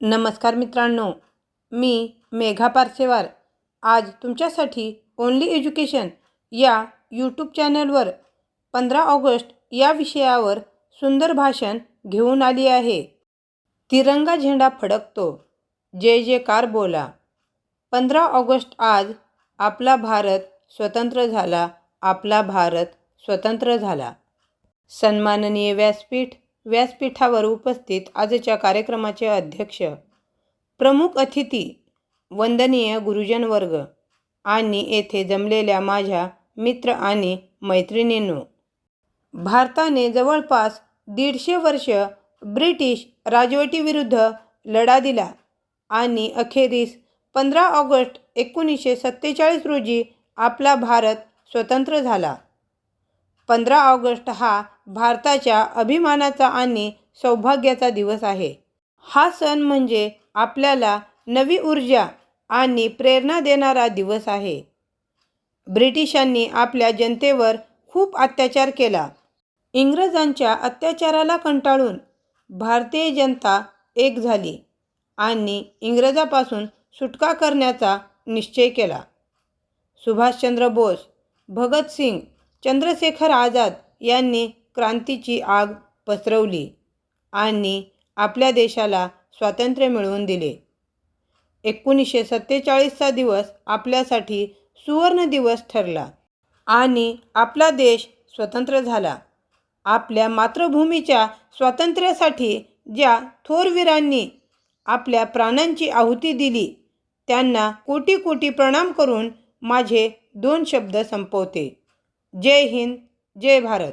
नमस्कार मित्रांनो मी मेघा पारसेवार. आज तुमच्यासाठी ओनली एज्युकेशन या यूट्यूब चॅनलवर पंधरा ऑगस्ट या विषयावर सुंदर भाषण घेऊन आली आहे. तिरंगा झेंडा फडकतो. जय जयकार बोला. पंधरा ऑगस्ट आज आपला भारत स्वतंत्र झाला. आपला भारत स्वतंत्र झाला. सन्माननीय व्यासपीठ व्यासपीठावर उपस्थित आजच्या कार्यक्रमाचे अध्यक्ष प्रमुख अतिथी वंदनीय गुरुजन वर्ग आणि येथे जमलेल्या माझ्या मित्र आणि मैत्रिणींनो भारताने जवळपास दीडशे वर्ष ब्रिटिश राजवटीविरुद्ध लढा दिला आणि अखेरीस पंधरा ऑगस्ट एकोणीसशे सत्तेचाळीस रोजी आपला भारत स्वतंत्र झाला. पंधरा ऑगस्ट हा भारताच्या अभिमानाचा आणि सौभाग्याचा दिवस आहे. हा सण म्हणजे आपल्याला नवी ऊर्जा आणि प्रेरणा देणारा दिवस आहे. ब्रिटिशांनी आपल्या जनतेवर खूप अत्याचार केला. इंग्रजांच्या अत्याचाराला कंटाळून भारतीय जनता एक झाली आणि इंग्रजापासून सुटका करण्याचा निश्चय केला. सुभाषचंद्र बोस भगतसिंग चंद्रशेखर आझाद यांनी क्रांतीची आग पसरवली आणि आपल्या देशाला स्वातंत्र्य मिळवून दिले. एकोणीसशे सत्तेचाळीसचा दिवस आपल्यासाठी सुवर्ण दिवस ठरला आणि आपला देश स्वतंत्र झाला. आपल्या मातृभूमीच्या स्वातंत्र्यासाठी ज्या थोरवीरांनी आपल्या प्राणांची आहुती दिली त्यांना कोटी कोटी प्रणाम करून माझे दोन शब्द संपवते. जय हिंद जय भारत.